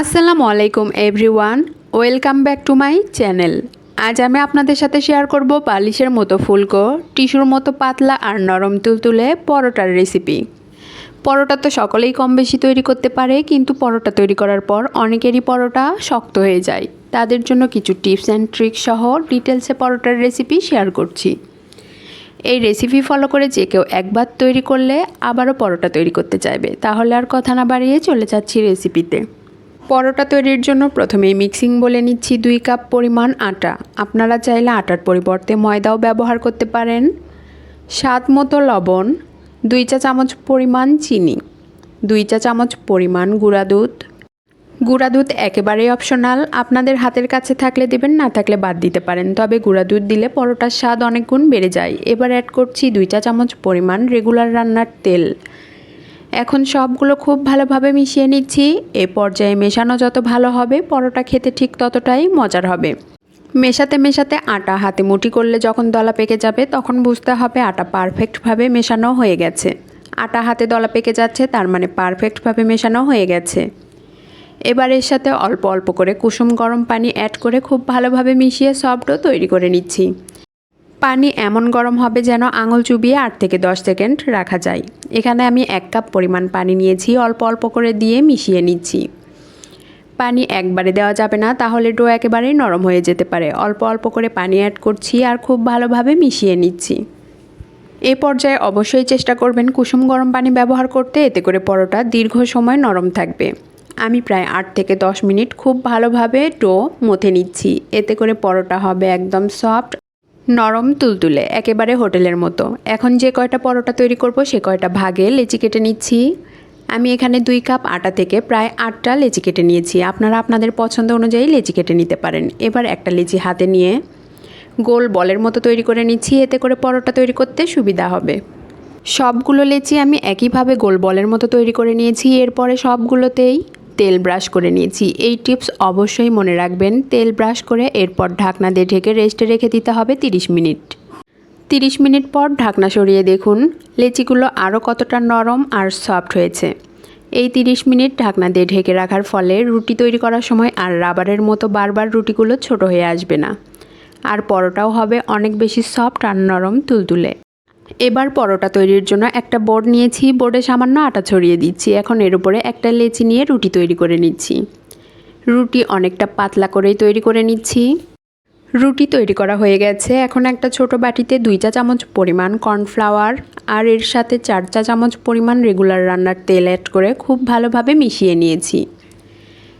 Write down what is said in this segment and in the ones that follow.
আসসালামু আলাইকুম everyone welcome back to my channel আজ আমি আপনাদের সাথে শেয়ার করব বালিশের মতো ফুলকো, টিস্যুর মতো পাতলা আর নরম তুলতুলে পরোটার রেসিপি পরোটা তো সকলেই কম বেশি তৈরি করতে পারে, কিন্তু পরোটা তৈরি করার পর অনেকেরই পরোটা শক্ত হয়ে যায়। তাদের জন্য কিছু টিপস অ্যান্ড ট্রিক্স সহ ডিটেলসে পরোটার রেসিপি শেয়ার করছি। এই রেসিপি ফলো করে যে কেউ একবার তৈরি করলে আবারও পরোটা তৈরি করতে চাইবে। তাহলে আর কথা না বাড়িয়ে চলে যাচ্ছি রেসিপিতে পরোটা তৈরির জন্য প্রথমেই মিক্সিং বলে নিচ্ছি দুই কাপ পরিমাণ আটা। আপনারা চাইলে আটার পরিবর্তে ময়দাও ব্যবহার করতে পারেন। স্বাদ মতো লবণ, দুই চা চামচ পরিমাণ চিনি, দুই চা চামচ পরিমাণ গুঁড়া দুধ। গুঁড়া দুধ একেবারেই অপশনাল, আপনাদের হাতের কাছে থাকলে দেবেন, না থাকলে বাদ দিতে পারেন। তবে গুঁড়া দুধ দিলে পরোটার স্বাদ অনেক গুণ বেড়ে যায়। এবার অ্যাড করছি দুই চা চামচ পরিমাণ রেগুলার রান্নার তেল। এখন সবগুলো খুব ভালোভাবে মিশিয়ে নিচ্ছি। এ পর্যায়ে মেশানো যত ভালো হবে, পরোটা খেতে ঠিক ততটাই মজার হবে। মেশাতে মেশাতে আটা হাতে মুটি করলে যখন দলা পেকে যাবে, তখন বুঝতে হবে আটা পারফেক্টভাবে মেশানো হয়ে গেছে। আটা হাতে দলা পেকে যাচ্ছে, তার মানে পারফেক্টভাবে মেশানো হয়ে গেছে। এবার এর সাথে অল্প অল্প করে কুসুম গরম পানি অ্যাড করে খুব ভালোভাবে মিশিয়ে সফটও তৈরি করে নিচ্ছি। পানি এমন গরম হবে যেন আঙুল চুবিয়ে আট থেকে দশ সেকেন্ড রাখা যায়। এখানে আমি এক কাপ পরিমাণ পানি নিয়েছি, অল্প অল্প করে দিয়ে মিশিয়ে নিচ্ছি। পানি একবারে দেওয়া যাবে না, তাহলে ডো একেবারেই নরম হয়ে যেতে পারে। অল্প অল্প করে পানি অ্যাড করছি আর খুব ভালোভাবে মিশিয়ে নিচ্ছি। এ পর্যায়ে অবশ্যই চেষ্টা করবেন কুসুম গরম পানি ব্যবহার করতে, এতে করে পরোটা দীর্ঘ সময় নরম থাকবে। আমি প্রায় আট থেকে দশ মিনিট খুব ভালোভাবে ডো মথে নিচ্ছি। এতে করে পরোটা হবে একদম সফট নরম তুলতুলে, একেবারে হোটেলের মতো। এখন যে কয়টা পরোটা তৈরি করব, সে কয়টা ভাগে লেচি কেটে নিচ্ছি। আমি এখানে দুই কাপ আটা থেকে প্রায় আটটা লেচি কেটে নিয়েছি। আপনারা আপনাদের পছন্দ অনুযায়ী লেচি কেটে নিতে পারেন। এবার একটা লেচি হাতে নিয়ে গোল বলের মতো তৈরি করে নিচ্ছি। এতে করে পরোটা তৈরি করতে সুবিধা হবে। সবগুলো লেচি আমি একইভাবে গোল বলের মতো তৈরি করে নিয়েছি। এরপরে সবগুলোতেই তেল ব্রাশ করে নিয়েছি। এই টিপস অবশ্যই মনে রাখবেন, তেল ব্রাশ করে এরপর ঢাকনা দিয়ে ঢেকে রেস্টে রেখে দিতে হবে 30 মিনিট। 30 মিনিট পর ঢাকনা সরিয়ে দেখুন, লেচিগুলো আরও কতটা নরম আর সফট হয়েছে। এই 30 মিনিট ঢাকনা দিয়ে ঢেকে রাখার ফলে রুটি তৈরি করার সময় আর রাবারের মতো বারবার রুটিগুলো ছোট হয়ে আসবে না। আর পরোটাও হবে অনেক বেশি সফট আর নরম তুলতুলে। এবার পরোটা তৈরির জন্য একটা বোর্ড নিয়েছি বোর্ডে সামান্য আটা ছড়িয়ে দিচ্ছি। এখন এর উপরে একটা লেচি নিয়ে রুটি তৈরি করে নিচ্ছি। রুটি অনেকটা পাতলা করেই তৈরি করে নিচ্ছি। রুটি তৈরি করা হয়ে গেছে। এখন একটা ছোট বাটিতে দুই চা চামচ পরিমাণ কর্নফ্লাওয়ার আর এর সাথে চার চা চামচ পরিমাণ রেগুলার রান্নার তেল অ্যাড করে খুব ভালোভাবে মিশিয়ে নিয়েছি।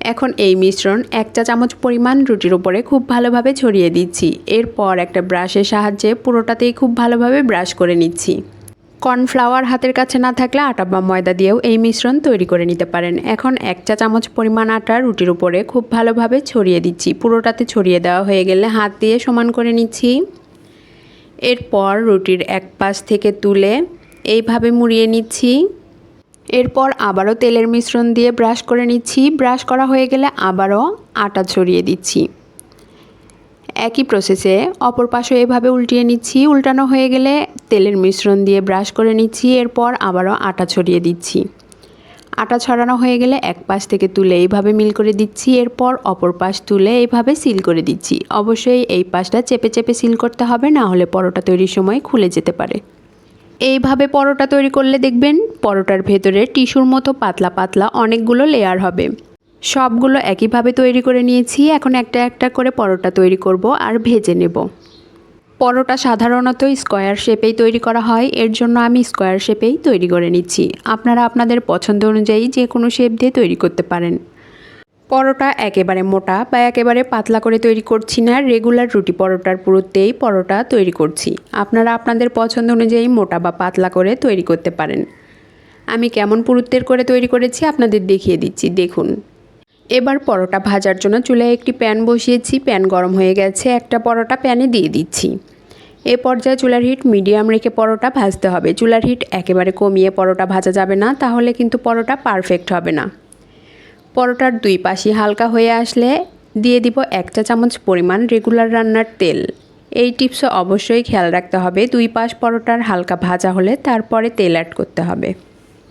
এখন এই মিশ্রণ এক চা চামচ পরিমাণ রুটির উপরে খুব ভালোভাবে ছড়িয়ে দিচ্ছি। এরপর একটা ব্রাশের সাহায্যে পুরোটাতেই খুব ভালোভাবে ব্রাশ করে নিচ্ছি। কর্নফ্লাওয়ার হাতের কাছে না থাকলে আটা বা ময়দা দিয়েও এই মিশ্রণ তৈরি করে নিতে পারেন। এখন এক চা চামচ পরিমাণ আটা রুটির উপরে খুব ভালোভাবে ছড়িয়ে দিচ্ছি। পুরোটাতে ছড়িয়ে দেওয়া হয়ে গেলে হাত দিয়ে সমান করে নিচ্ছি। এরপর রুটির এক পাশ থেকে তুলে এইভাবে মুড়িয়ে নিচ্ছি। এরপর আবারও তেলের মিশ্রণ দিয়ে ব্রাশ করে নিচ্ছি। ব্রাশ করা হয়ে গেলে আবারও আটা ছড়িয়ে দিচ্ছি। একই প্রসেসে অপর পাশে এভাবে উল্টিয়ে নিচ্ছি। উল্টানো হয়ে গেলে তেলের মিশ্রণ দিয়ে ব্রাশ করে নিচ্ছি। এরপর আবারও আটা ছড়িয়ে দিচ্ছি। আটা ছড়ানো হয়ে গেলে এক পাশ থেকে তুলে এইভাবে মিল করে দিচ্ছি। এরপর অপর পাশ তুলে এইভাবে সিল করে দিচ্ছি। অবশ্যই এই পাশটা চেপে চেপে সিল করতে হবে, না হলে পরোটা তৈরির সময় খুলে যেতে পারে। এইভাবে পরোটা তৈরি করলে দেখবেন পরোটার ভেতরে টিস্যুর মতো পাতলা পাতলা অনেকগুলো লেয়ার হবে। সবগুলো একইভাবে তৈরি করে নিয়েছি, এখন একটা একটা করে পরোটা তৈরি করব আর ভেজে নেব। পরোটা সাধারণত স্কোয়ার শেপেই তৈরি করা হয়, এর জন্য আমি স্কোয়ার শেপেই তৈরি করে নিচ্ছি। আপনারা আপনাদের পছন্দ অনুযায়ী যে কোনো শেপ দিয়ে তৈরি করতে পারেন। পরোটা একেবারে মোটা বা একেবারে পাতলা করে তৈরি করছি না রেগুলার রুটি পরোটার পুরোতেই পরোটা তৈরি করছি। আপনারা আপনাদের পছন্দ অনুযায়ী মোটা বা পাতলা করে তৈরি করতে পারেন। আমি কেমন পুরুত্বের করে তৈরি করেছি আপনাদের দেখিয়ে দিচ্ছি, দেখুন। এবার পরোটা ভাজার জন্য চুলায় একটি প্যান বসিয়েছি, প্যান গরম হয়ে গেছে, একটা পরোটা প্যানে দিয়ে দিচ্ছি। এ পর্যায়ে চুলার হিট মিডিয়াম রেখে পরোটা ভাজতে হবে। চুলার হিট একেবারে কমিয়ে পরোটা ভাজা যাবে না, তাহলে কিন্তু পরোটা পারফেক্ট হবে না। পরোটার দুই পাশই হালকা হয়ে আসলে দিয়ে দিব এক চা চামচ পরিমাণ রেগুলার রান্নার তেল। এই টিপসও অবশ্যই খেয়াল রাখতে হবে, দুই পাশ পরোটার হালকা ভাজা হলে তারপরে তেল অ্যাড করতে হবে।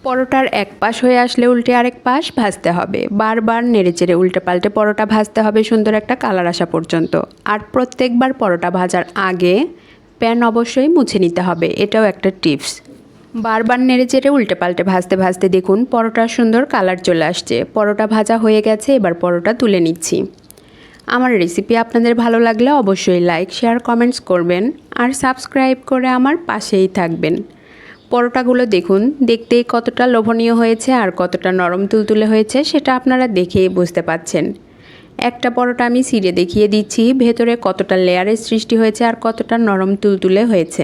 পরোটার এক পাশ হয়ে আসলে উল্টে আরেক পাশ ভাজতে হবে। বারবার নেড়েচেড়ে উল্টে পাল্টে পরোটা ভাজতে হবে সুন্দর একটা কালার আসা পর্যন্ত। আর প্রত্যেকবার পরোটা ভাজার আগে প্যান অবশ্যই মুছে নিতে হবে, এটাও একটা টিপস। বারবার নেড়ে চেড়ে উল্টে পাল্টে ভাজতে ভাজতে দেখুন পরোটার সুন্দর কালার চলে আসছে। পরোটা ভাজা হয়ে গেছে, এবার পরোটা তুলে নিচ্ছি। আমার রেসিপি আপনাদের ভালো লাগলে অবশ্যই লাইক শেয়ার কমেন্টস করবেন আর সাবস্ক্রাইব করে আমার পাশেই থাকবেন। পরোটাগুলো দেখুন দেখতেই কতটা লোভনীয় হয়েছে আর কতটা নরম তুলতুলে হয়েছে সেটা আপনারা দেখেই বুঝতে পাচ্ছেন। একটা পরোটা আমি সিরে দেখিয়ে দিচ্ছি, ভেতরে কতটা লেয়ারের সৃষ্টি হয়েছে আর কতটা নরম তুলতুলে হয়েছে।